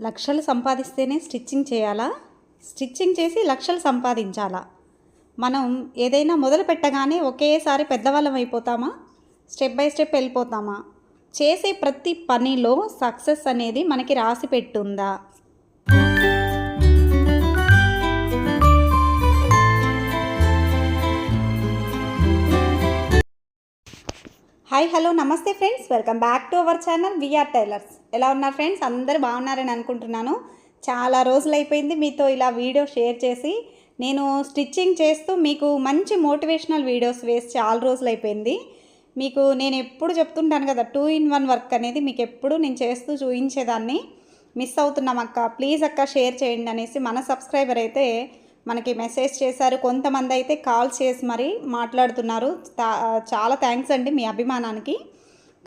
లక్షలు సంపాదిస్తేనే స్టిచ్చింగ్ చేయాలా? స్టిచ్చింగ్ చేసి లక్షలు సంపాదించాలా? మనం ఏదైనా మొదలు పెట్టగానే ఒకేసారి పెద్దవాళ్ళం అయిపోతామా? స్టెప్ బై స్టెప్ వెళ్ళిపోతామా? చేసే ప్రతి పనిలో సక్సెస్ అనేది మనకి రాసి పెట్టుందా? హాయ్ హలో నమస్తే friends. Welcome back to our channel VR tailors. ఎలా ఉన్నారు ఫ్రెండ్స్? అందరూ బాగున్నారని అనుకుంటున్నాను. చాలా రోజులు అయిపోయింది మీతో ఇలా వీడియో షేర్ చేసి నేను స్టిచ్చింగ్ చేస్తూ మీకు మంచి మోటివేషనల్ వీడియోస్ వేసి చాలా రోజులు అయిపోయింది మీకు నేను ఎప్పుడు చెప్తుంటాను కదా టూ ఇన్ వన్ వర్క్ అనేది మీకు ఎప్పుడు నేను చేస్తూ చూపించేదాన్ని. మిస్ అవుతున్నాం అక్క. ప్లీజ్ అక్క షేర్ చేయండి అనేసి మన సబ్స్క్రైబర్ అయితే మనకి మెసేజ్ చేశారు. కొంతమంది అయితే కాల్ చేసి మరి మాట్లాడుతున్నారు. చాలా థ్యాంక్స్ అండి మీ అభిమానానికి.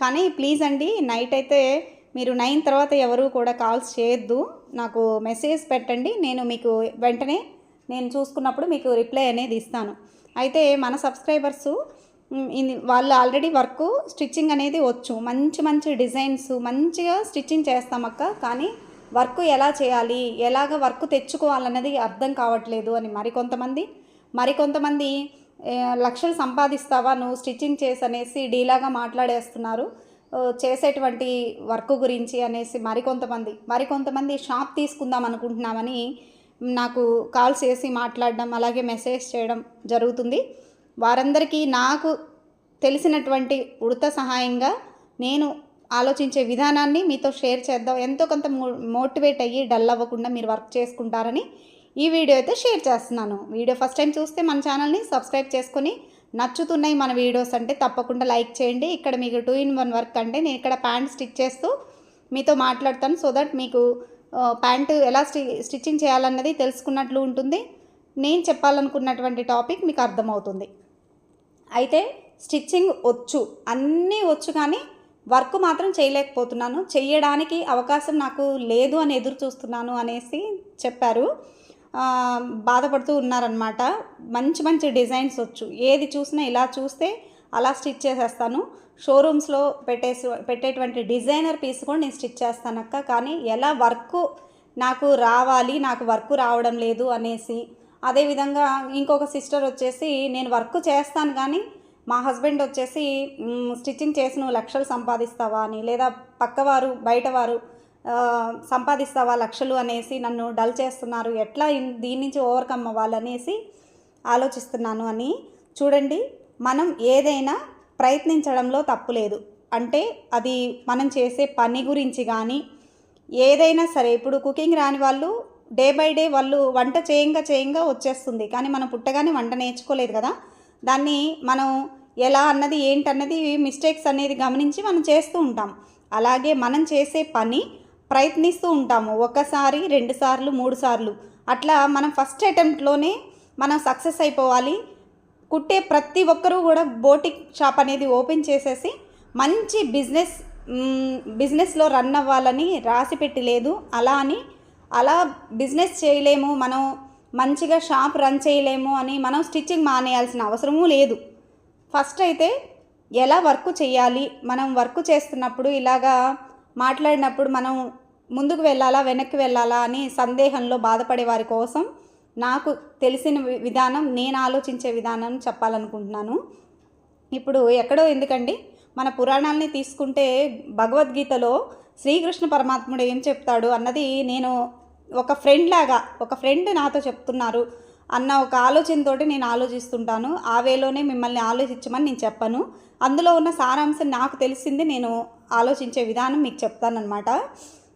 కానీ ప్లీజ్ అండి నైట్ అయితే మీరు నైన్ తర్వాత ఎవరు కూడా కాల్స్ చేయొద్దు. నాకు మెసేజ్ పెట్టండి. నేను మీకు వెంటనే నేను చూసుకున్నప్పుడు మీకు రిప్లై అనేది ఇస్తాను. అయితే మన సబ్స్క్రైబర్సు ఇది- వాళ్ళు ఆల్రెడీ వర్క్ స్టిచ్చింగ్ అనేది వచ్చు. మంచి మంచి డిజైన్స్ మంచిగా స్టిచ్చింగ్ చేస్తామక్క. కానీ వర్క్ ఎలా చేయాలి? ఎలాగ వర్క్ తెచ్చుకోవాలన్నది అర్థం కావట్లేదు అని మరికొంతమంది మరికొంతమంది లక్షలు సంపాదిస్తావా? నువ్వు స్టిచ్చింగ్ చేసి అనేసి డీలాగా మాట్లాడేస్తున్నారు. చేసేటువంటి వర్క్ గురించి అనేసి మరికొంతమంది మరికొంతమంది షాప్ తీసుకుందాం అనుకుంటున్నామని నాకు కాల్ చేసి మాట్లాడడం అలాగే మెసేజ్ చేయడం జరుగుతుంది. వారందరికీ నాకు తెలిసినటువంటి ఉడత సహాయంగా నేను ఆలోచించే విధానాన్ని మీతో షేర్ చేద్దాం. ఎంతో కొంత మో- మోటివేట్ అయ్యి డల్ అవ్వకుండా మీరు వర్క్ చేసుకుంటారని ఈ వీడియో అయితే షేర్ చేస్తున్నాను. వీడియో ఫస్ట్ టైం చూస్తే మన ఛానల్ని సబ్స్క్రైబ్ చేసుకొని నచ్చుతున్నాయి మన వీడియోస్ అంటే తప్పకుండా లైక్ చేయండి. ఇక్కడ మీకు టూ ఇన్ వన్ వర్క్ అంటే నేను ఇక్కడ ప్యాంట్ స్టిచ్ చేస్తూ మీతో మాట్లాడతాను. సో దట్ మీకు ప్యాంటు ఎలా స్టి స్టిచ్చింగ్ చేయాలన్నది తెలుసుకున్నట్లు ఉంటుంది. నేను చెప్పాలనుకున్నటువంటి టాపిక్ మీకు అర్థమవుతుంది. అయితే స్టిచ్చింగ్ వచ్చు. అన్నీ వచ్చు కానీ వర్క్ మాత్రం చేయలేకపోతున్నాను. చేయడానికి అవకాశం నాకు లేదు అని ఎదురు చూస్తున్నాను అనేసి చెప్పారు. బాధపడుతూ ఉన్నారనమాట మంచి మంచి డిజైన్స్ వచ్చు. ఏది చూసినా ఇలా చూస్తే అలా స్టిచ్ చేసేస్తాను. షోరూమ్స్లో పెట్టేసి పెట్టేటువంటి డిజైనర్ పీస్ కూడా నేను స్టిచ్ చేస్తానక్క కానీ ఎలా వర్క్ నాకు రావాలి నాకు వర్క్ రావడం లేదు అనేసి. అదేవిధంగా ఇంకొక సిస్టర్ వచ్చేసి నేను వర్క్ చేస్తాను కానీ మా హస్బెండ్ వచ్చేసి స్టిచ్చింగ్ చేసి నువ్వు లక్షలు సంపాదిస్తావా అని లేదా పక్కవారు బయటవారు సంపాదిస్తావా లక్షలు అనేసి నన్ను డల్ చేస్తున్నారు. ఎట్లా దీని నుంచి ఓవర్కమ్ అవ్వాలనేసి ఆలోచిస్తున్నాను అని. చూడండి మనం ఏదైనా ప్రయత్నించడంలో తప్పు లేదు. అంటే అది మనం చేసే పని గురించి కానీ ఏదైనా సరే ఇప్పుడు కుకింగ్ రాని వాళ్ళు డే బై డే వాళ్ళు వంట చేయంగా చేయంగా వచ్చేస్తుంది. కానీ మనం పుట్టగానే వంట నేర్చుకోలేదు కదా. దాన్ని మనం ఎలా అన్నది ఏంటన్నది మిస్టేక్స్ అనేది గమనించి మనం చేస్తూ ఉంటాం. అలాగే మనం చేసే పని ప్రయత్నిస్తూ ఉంటాము. ఒకసారి రెండు సార్లు మూడు సార్లు. అట్లా మనం ఫస్ట్ అటెంప్ట్లోనే మనం సక్సెస్ అయిపోవాలి. కుట్టే ప్రతి ఒక్కరూ కూడా బోటిక్ షాప్ అనేది ఓపెన్ చేసేసి మంచి బిజినెస్ బిజినెస్లో రన్ అవ్వాలని రాసి పెట్టి లేదు. అలా అని అలా బిజినెస్ చేయలేము. మనం మంచిగా షాప్ రన్ చేయలేము అని మనం స్టిచ్చింగ్ మానేయాల్సిన అవసరమూ లేదు. ఫస్ట్ అయితే ఎలా వర్క్ చేయాలి? మనం వర్క్ చేస్తున్నప్పుడు ఇలాగా మాట్లాడినప్పుడు మనం ముందుకు వెళ్ళాలా వెనక్కి వెళ్ళాలా అని సందేహంలో బాధపడే వారి కోసం నాకు తెలిసిన వి- విధానం నేను ఆలోచించే విధానం చెప్పాలనుకుంటున్నాను. ఇప్పుడు ఎక్కడో ఎందుకండి? మన పురాణాలని తీసుకుంటే భగవద్గీతలో శ్రీకృష్ణ పరమాత్ముడు ఏం చెప్తాడు అన్నది నేను ఒక ఫ్రెండ్ లాగా ఒక ఫ్రెండ్ నాతో చెప్తున్నారు. అన్న ఒక ఆలోచనతోటి నేను ఆలోచిస్తుంటాను. ఆ వేలోనే మిమ్మల్ని ఆలోచించమని నేను చెప్పను. అందులో ఉన్న సారాంశం నాకు తెలిసింది నేను ఆలోచించే విధానం మీకు చెప్తానన్నమాట.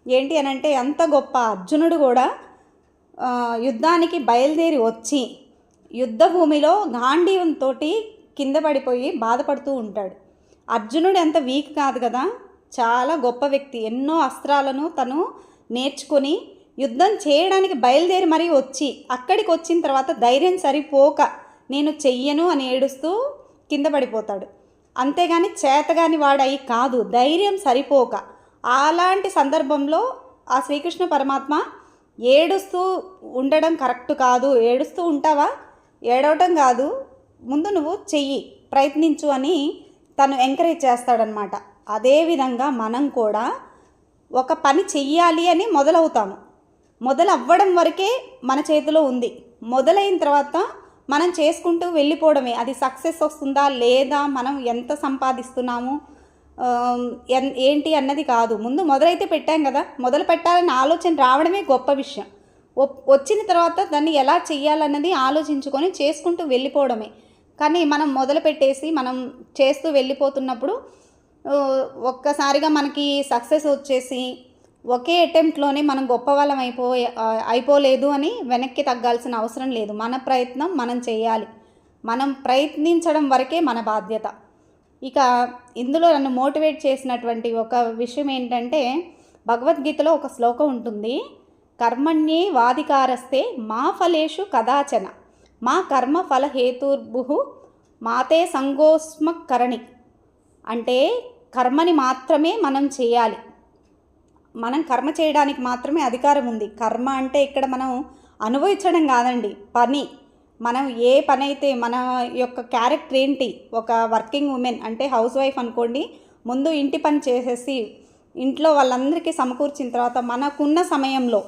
ఏంటి అని అంటే ఎంత గొప్ప అర్జునుడు కూడా యుద్ధానికి బయలుదేరి వచ్చి యుద్ధ భూమిలో గాంధీవంతో కింద పడిపోయి బాధపడుతూ ఉంటాడు. అర్జునుడు ఎంత వీక్ కాదు కదా. చాలా గొప్ప వ్యక్తి. ఎన్నో అస్త్రాలను తను నేర్చుకొని యుద్ధం చేయడానికి బయలుదేరి మరీ వచ్చి అక్కడికి వచ్చిన తర్వాత ధైర్యం సరిపోక నేను చెయ్యను అని ఏడుస్తూ కింద పడిపోతాడు. అంతేగాని చేతగాని వాడయి కాదు ధైర్యం సరిపోక. అలాంటి సందర్భంలో ఆ శ్రీకృష్ణ పరమాత్మ ఏడుస్తూ ఉండడం కరెక్ట్ కాదు. ఏడుస్తూ ఉంటావా? ఏడవటం కాదు. ముందు నువ్వు చెయ్యి ప్రయత్నించు అని తను ఎంకరేజ్ చేస్తాడనమాట అదేవిధంగా మనం కూడా ఒక పని చెయ్యాలి అని మొదలవుతాము. మొదలు అవ్వడం వరకే మన చేతిలో ఉంది. మొదలైన తర్వాత మనం చేసుకుంటూ వెళ్ళిపోవడమే. అది సక్సెస్ వస్తుందా లేదా? మనం ఎంత సంపాదిస్తున్నాము? ఏంటి అన్నది కాదు. ముందు మొదలైతే పెట్టాం కదా. మొదలు పెట్టాలనే ఆలోచన రావడమే గొప్ప విషయం. వచ్చిన తర్వాత దాన్ని ఎలా చేయాలన్నది ఆలోచించుకొని చేసుకుంటూ వెళ్ళిపోవడమే. కానీ మనం మొదలు పెట్టేసి మనం చేస్తూ వెళ్ళిపోతున్నప్పుడు ఒక్కసారిగా మనకి సక్సెస్ వచ్చేసి ఒకే అటెంప్ట్లోనే మనం గొప్ప వాళ్ళం అయిపోయే అయిపోలేదు అని వెనక్కి తగ్గాల్సిన అవసరం లేదు. మన ప్రయత్నం మనం చేయాలి. మనం ప్రయత్నించడం వరకే మన బాధ్యత. ఇక ఇందులో నన్ను మోటివేట్ చేసినటువంటి ఒక విషయం ఏంటంటే భగవద్గీతలో ఒక శ్లోకం ఉంటుంది. కర్మణ్యే వాధికారస్తే మా ఫలేషు కదాచన. మా కర్మ ఫల హేతుర్భు మాతే సంగోస్మకరణి. అంటే కర్మని మాత్రమే మనం చేయాలి. మనం కర్మ చేయడానికి మాత్రమే అధికారం ఉంది. కర్మ అంటే ఇక్కడ మనం అనుభవించడం కాదండి. పని. మనం ఏ పని అయితే మన యొక్క క్యారెక్టర్ ఏంటి? ఒక వర్కింగ్ ఉమెన్ అంటే హౌస్ వైఫ్ అనుకోండి. ముందు ఇంటి పని చేసేసి ఇంట్లో వాళ్ళందరికీ సమకూర్చిన తర్వాత మనకున్న సమయంలో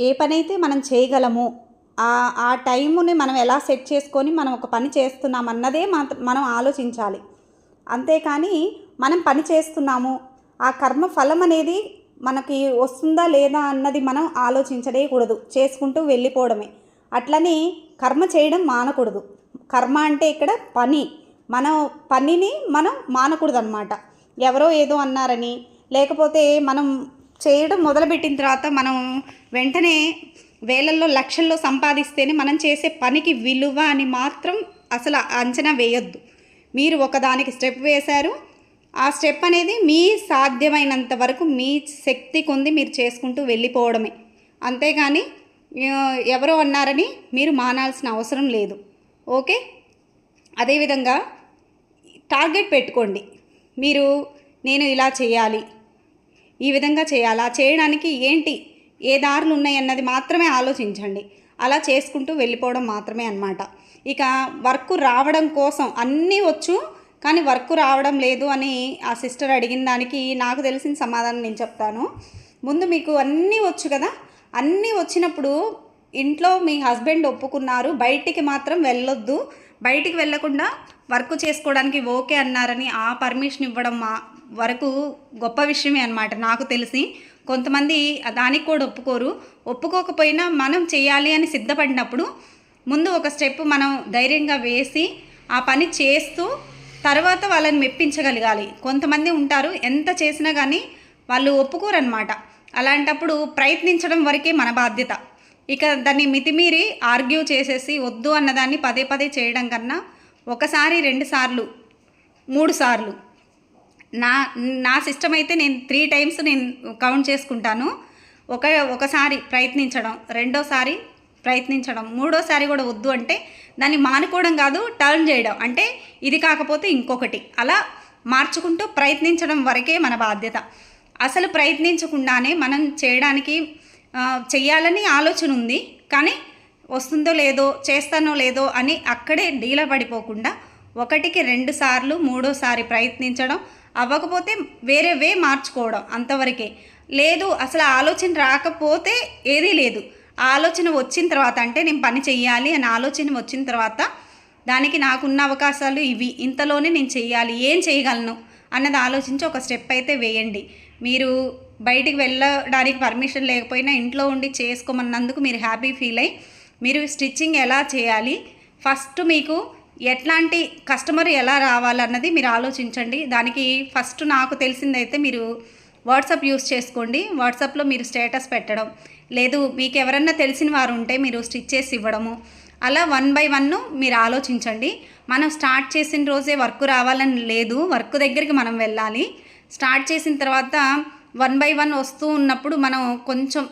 ఏ పని అయితే మనం చేయగలము ఆ ఆ టైముని మనం ఎలా సెట్ చేసుకొని మనం ఒక పని చేస్తున్నామన్నదే మాత్ర- మనం ఆలోచించాలి. అంతేకాని మనం పని చేస్తున్నాము ఆ కర్మ ఫలం అనేది మనకి వస్తుందా లేదా అన్నది మనం ఆలోచించలేకూడదు. చేసుకుంటూ వెళ్ళిపోవడమే. అట్లనే కర్మ చేయడం మానకూడదు. కర్మ అంటే ఇక్కడ పని. మన పనిని మనం మానకూడదు అనమాట ఎవరో ఏదో అన్నారని లేకపోతే మనం చేయడం మొదలుపెట్టిన తర్వాత మనం వెంటనే వేలల్లో లక్షల్లో సంపాదిస్తేనే మనం చేసే పనికి విలువ అని మాత్రం అసలు అంచనా వేయొద్దు. మీరు ఒకదానికి స్టెప్ వేశారు ఆ స్టెప్ అనేది మీ సాధ్యమైనంత వరకు మీ శక్తి కొంది మీరు చేసుకుంటూ వెళ్ళిపోవడమే. అంతేగాని ఎవరో అన్నారని మీరు మానాల్సిన అవసరం లేదు. ఓకే? అదేవిధంగా టార్గెట్ పెట్టుకోండి. మీరు నేను ఇలా చేయాలి. ఈ విధంగా చేయాలా. చేయడానికి ఏంటి ఏ దారులు ఉన్నాయన్నది మాత్రమే ఆలోచించండి. అలా చేసుకుంటూ వెళ్ళిపోవడం మాత్రమే అన్నమాట. ఇక వర్క్ రావడం కోసం అన్నీ వచ్చు కానీ వర్క్ రావడం లేదు అని ఆ సిస్టర్ అడిగిన దానికి నాకు తెలిసిన సమాధానం నేను చెప్తాను. ముందు మీకు అన్నీ వచ్చు కదా? అన్నీ వచ్చినప్పుడు ఇంట్లో మీ హస్బెండ్ ఒప్పుకున్నారు బయటికి మాత్రం వెళ్ళొద్దు. బయటికి వెళ్ళకుండా వర్క్ చేసుకోవడానికి ఓకే అన్నారని ఆ పర్మిషన్ ఇవ్వడం మా వరకు గొప్ప విషయమే అనమాట నాకు తెలిసి. కొంతమంది దానికి కూడా ఒప్పుకోరు. ఒప్పుకోకపోయినా మనం చేయాలి అని సిద్ధపడినప్పుడు ముందు ఒక స్టెప్ మనం ధైర్యంగా వేసి ఆ పని చేస్తూ తర్వాత వాళ్ళని మెప్పించగలగాలి. కొంతమంది ఉంటారు ఎంత చేసినా కానీ వాళ్ళు ఒప్పుకోరనమాట అలాంటప్పుడు ప్రయత్నించడం వరకే మన బాధ్యత. ఇక దాన్ని మితిమీరి ఆర్గ్యూ చేసేసి వద్దు అన్నదాన్ని పదే పదే చేయడం కన్నా ఒకసారి రెండు సార్లు మూడు సార్లు. నా నా సిస్టమ్ అయితే నేను త్రీ టైమ్స్ నేను కౌంట్ చేసుకుంటాను. ఒక ఒకసారి ప్రయత్నించడం రెండోసారి ప్రయత్నించడం మూడోసారి కూడా వద్దు అంటే దాన్ని మానుకోవడం కాదు టర్న్ చేయడం. అంటే ఇది కాకపోతే ఇంకొకటి. అలా మార్చుకుంటూ ప్రయత్నించడం వరకే మన బాధ్యత. అసలు ప్రయత్నించకుండానే మనం చేయడానికి చేయాలని ఆలోచన ఉంది. కానీ వస్తుందో లేదో చేస్తానో లేదో అని అక్కడే డీల పడిపోకుండా ఒకటికి రెండు సార్లు మూడోసారి ప్రయత్నించడం అవ్వకపోతే వేరే వే మార్చుకోవడం అంతవరకే. లేదు అసలు ఆలోచన రాకపోతే ఏదీ లేదు. ఆలోచన వచ్చిన తర్వాత అంటే నేను పని చెయ్యాలి అని ఆలోచన వచ్చిన తర్వాత దానికి నాకున్న అవకాశాలు ఇవి. ఇంతలోనే నేను చెయ్యాలి. ఏం చేయగలను అన్నది ఆలోచించి ఒక స్టెప్ అయితే వేయండి. మీరు బయటికి వెళ్ళడానికి పర్మిషన్ లేకపోయినా ఇంట్లో ఉండి చేసుకోమన్నందుకు మీరు హ్యాపీ ఫీల్ అయ్యి మీరు స్టిచ్చింగ్ ఎలా చేయాలి? ఫస్ట్ మీకు ఎట్లాంటి కస్టమర్ ఎలా రావాలన్నది మీరు ఆలోచించండి. దానికి ఫస్ట్ నాకు తెలిసిందైతే మీరు వాట్సాప్ యూస్ చేసుకోండి. వాట్సాప్లో మీరు స్టేటస్ పెట్టడం. లేదు మీకు ఎవరన్నా తెలిసిన వారు ఉంటే మీరు స్టిచ్ చేసి ఇవ్వడము. అలా వన్ బై వన్ మీరు ఆలోచించండి. మనం స్టార్ట్ చేసిన రోజే వర్క్ రావాలని లేదు వర్క్ దగ్గరికి మనం వెళ్ళాలి. స్టార్ట్ చేసిన తర్వాత వన్ బై వన్ వస్తూ ఉన్నప్పుడు మనం కొంచెం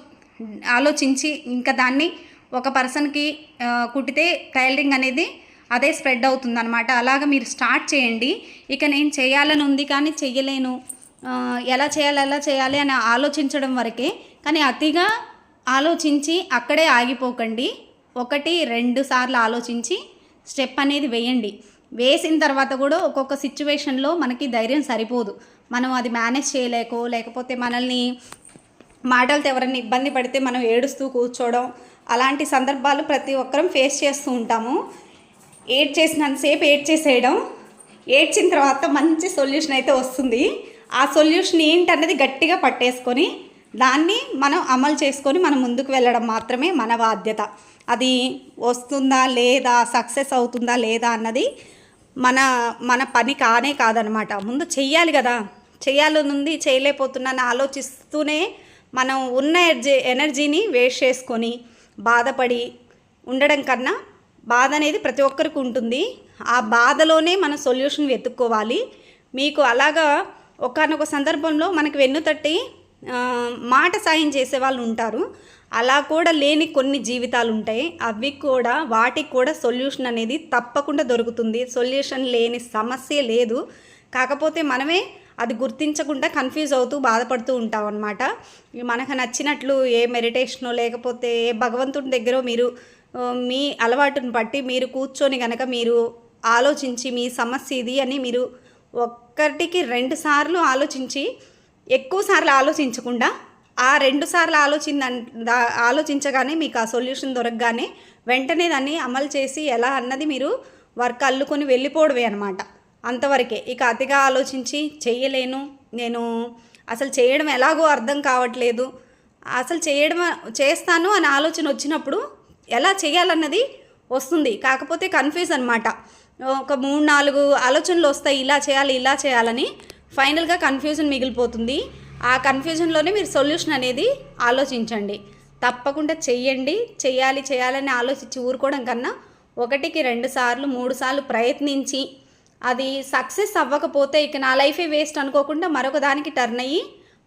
ఆలోచించి ఇంకా దాన్ని ఒక పర్సన్కి కుట్టితే టైలరింగ్ అనేది అదే స్ప్రెడ్ అవుతుందన్నమాట. అలాగ మీరు స్టార్ట్ చేయండి. ఇక నేను చేయాలని ఉంది కానీ చెయ్యలేను. ఎలా చేయాలి ఎలా చేయాలి అని ఆలోచించడం వరకే. కానీ అతిగా ఆలోచించి అక్కడే ఆగిపోకండి. ఒకటి రెండు సార్లు ఆలోచించి స్టెప్ అనేది వేయండి. వేసిన తర్వాత కూడా ఒక్కొక్క సిచ్యువేషన్లో మనకి ధైర్యం సరిపోదు. మనం అది మేనేజ్ చేయలేకో లేకపోతే మనల్ని మాటలతో ఎవరైనా ఇబ్బంది పడితే మనం ఏడుస్తూ కూర్చోవడం అలాంటి సందర్భాలు ప్రతి ఒక్కరం ఫేస్ చేస్తూ ఉంటాము. ఏడ్ చేసినంతసేపు ఏడ్ చేసేయడం ఏడ్చిన తర్వాత మంచి సొల్యూషన్ అయితే వస్తుంది. ఆ సొల్యూషన్ ఏంటన్నది గట్టిగా పట్టేసుకొని దాన్ని మనం అమలు చేసుకొని మనం ముందుకు వెళ్ళడం మాత్రమే మన బాధ్యత. అది వస్తుందా లేదా సక్సెస్ అవుతుందా లేదా అన్నది మన మన పని కానే కాదనమాట ముందు చెయ్యాలి కదా. చేయాలనుంది చేయలేకపోతున్నాను ఆలోచిస్తూనే మనం ఉన్న ఎనర్జీ ఎనర్జీని వేస్ట్ చేసుకొని బాధపడి ఉండడం కన్నా బాధ అనేది ప్రతి ఒక్కరికి ఉంటుంది. ఆ బాధలోనే మన సొల్యూషన్ వెతుక్కోవాలి. మీకు అలాగా ఒకనొక సందర్భంలో మనకు వెన్ను తట్టి మాట సాయం చేసే వాళ్ళు ఉంటారు. అలా కూడా లేని కొన్ని జీవితాలు ఉంటాయి. అవి కూడా వాటికి కూడా సొల్యూషన్ అనేది తప్పకుండా దొరుకుతుంది. సొల్యూషన్ లేని సమస్య లేదు. కాకపోతే మనమే అది గుర్తించకుండా కన్ఫ్యూజ్ అవుతూ బాధపడుతూ ఉంటాం అనమాట మనకు నచ్చినట్లు ఏ మెడిటేషనో లేకపోతే ఏ భగవంతుడి దగ్గర మీరు మీ అలవాటుని బట్టి మీరు కూర్చొని కనుక మీరు ఆలోచించి మీ సమస్య ఇది అని మీరు ఒక్కటికి రెండు సార్లు ఆలోచించి ఎక్కువ సార్లు ఆలోచించకుండా ఆ రెండు సార్లు ఆలోచింద ఆలోచించగానే మీకు ఆ సొల్యూషన్ దొరకగానే వెంటనే దాన్ని అమలు చేసి ఎలా అన్నది మీరు వర్క్ అల్లుకొని వెళ్ళిపోవడమే అనమాట అంతవరకే. ఇక అతిగా ఆలోచించి చెయ్యలేను. నేను అసలు చేయడం ఎలాగో అర్థం కావట్లేదు. అసలు చేయడం చేస్తాను అని ఆలోచన వచ్చినప్పుడు ఎలా చేయాలన్నది వస్తుంది. కాకపోతే కన్ఫ్యూజ్ అనమాట ఒక మూడు నాలుగు ఆలోచనలు వస్తాయి. ఇలా చేయాలి ఇలా చేయాలని. ఫైనల్గా కన్ఫ్యూజన్ మిగిలిపోతుంది. ఆ కన్ఫ్యూజన్లోనే మీరు సొల్యూషన్ అనేది ఆలోచించండి. తప్పకుండా చెయ్యండి. చేయాలి చేయాలని ఆలోచించి ఊరుకోవడం కన్నా ఒకటికి రెండు సార్లు మూడు సార్లు ప్రయత్నించి అది సక్సెస్ అవ్వకపోతే ఇక నా లైఫే వేస్ట్ అనుకోకుండా మరొక దానికి టర్న్ అయ్యి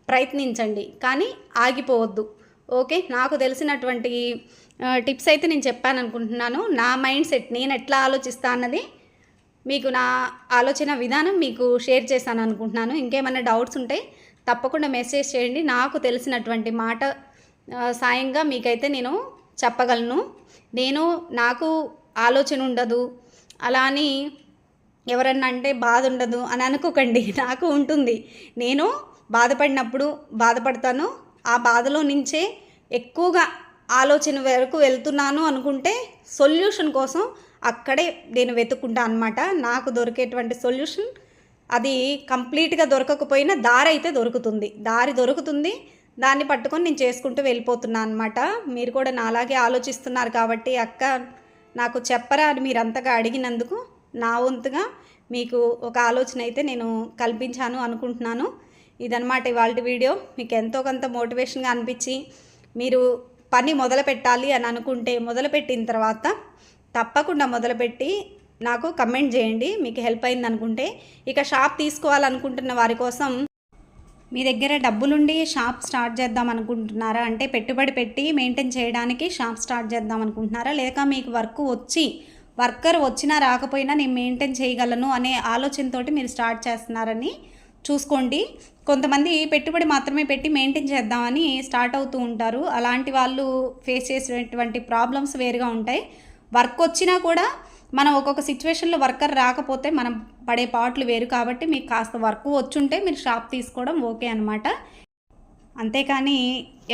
ప్రయత్నించండి. కానీ ఆగిపోవద్దు. ఓకే? నాకు తెలిసినటువంటి టిప్స్ అయితే నేను చెప్పాను అనుకుంటున్నాను నా మైండ్ సెట్ నేను ఎట్లా ఆలోచిస్తా అన్నది మీకు నా ఆలోచన విధానం మీకు షేర్ చేశాను అనుకుంటున్నాను. ఇంకేమైనా డౌట్స్ ఉంటే తప్పకుండా మెసేజ్ చేయండి. నాకు తెలిసినటువంటి మాట సాయంగా మీకైతే నేను చెప్పగలను. నేను నాకు ఆలోచన ఉండదు. అలా అని ఎవరన్నా అంటే బాధ ఉండదు అని అనుకోకండి. నాకు ఉంటుంది. నేను బాధపడినప్పుడు బాధపడతాను. ఆ బాధలో నుంచే ఎక్కువగా ఆలోచన వరకు వెళ్తున్నాను అనుకుంటే సొల్యూషన్ కోసం అక్కడే నేను వెతుక్కుంటా అనమాట నాకు దొరికేటువంటి సొల్యూషన్ అది కంప్లీట్గా దొరకకపోయినా దారి అయితే దొరుకుతుంది. దారి దొరుకుతుంది దాన్ని పట్టుకొని నేను చేసుకుంటూ వెళ్ళిపోతున్నాను అనమాట మీరు కూడా నాలాగే ఆలోచిస్తున్నారు కాబట్టి అక్క నాకు చెప్పరా అని మీరు అంతగా అడిగినందుకు నా వంతుగా మీకు ఒక ఆలోచన అయితే నేను కల్పించాను అనుకుంటున్నాను. ఇదనమాట ఇవాళ వీడియో. మీకు ఎంతో కొంత మోటివేషన్గా అనిపించి మీరు పని మొదలు పెట్టాలి అని అనుకుంటే మొదలుపెట్టిన తర్వాత తప్పకుండా మొదలుపెట్టి నాకు కమెంట్ చేయండి. మీకు హెల్ప్ అయింది అనుకుంటే ఇక షాప్ తీసుకోవాలనుకుంటున్న వారి కోసం మీ దగ్గర డబ్బులుండి షాప్ స్టార్ట్ చేద్దాం అనుకుంటున్నారా? అంటే పెట్టుబడి పెట్టి మెయింటైన్ చేయడానికి షాప్ స్టార్ట్ చేద్దాం అనుకుంటున్నారా? లేక మీకు వర్క్ వచ్చి వర్కర్ వచ్చినా రాకపోయినా నేను మెయింటైన్ చేయగలను అనే ఆలోచనతోటి మీరు స్టార్ట్ చేస్తున్నారని చూసుకోండి. కొంతమంది పెట్టుబడి మాత్రమే పెట్టి మెయింటైన్ చేద్దామని స్టార్ట్ అవుతూ ఉంటారు. అలాంటి వాళ్ళు ఫేస్ చేసేటువంటి ప్రాబ్లమ్స్ వేరుగా ఉంటాయి. వర్క్ వచ్చినా కూడా మనం ఒక్కొక్క సిచ్యువేషన్లో వర్కర్ రాకపోతే మనం పడే పాటలు వేరు కాబట్టి మీకు కాస్త వర్క్ వచ్చుంటే మీరు షాప్ తీసుకోవడం ఓకే అనమాట అంతేకాని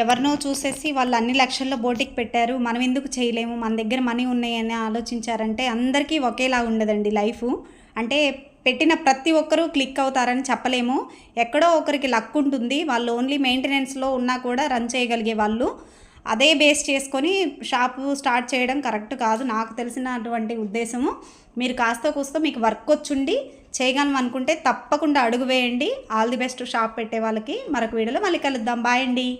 ఎవరినో చూసేసి వాళ్ళు అన్ని లక్షల్లో బోటికి పెట్టారు మనం ఎందుకు చేయలేము మన దగ్గర మనీ ఉన్నాయని ఆలోచించారంటే అందరికీ ఒకేలా ఉండదండి లైఫ్. అంటే పెట్టిన ప్రతి ఒక్కరూ క్లిక్ అవుతారని చెప్పలేము. ఎక్కడో ఒకరికి లక్ ఉంటుంది వాళ్ళు ఓన్లీ మెయింటెనెన్స్లో ఉన్నా కూడా రన్ చేయగలిగే వాళ్ళు. అదే బేస్ చేసుకొని షాపు స్టార్ట్ చేయడం కరెక్ట్ కాదు. నాకు తెలిసినటువంటి ఉద్దేశము మీరు కాస్త కూస్తో మీకు వర్క్ వచ్చుండి చేయగలం అనుకుంటే తప్పకుండా అడుగు వేయండి. ఆల్ ది బెస్ట్ షాప్ పెట్టే వాళ్ళకి. మరొక వీడియోలో మళ్ళీ కలుద్దాం. బాయ్ అండి.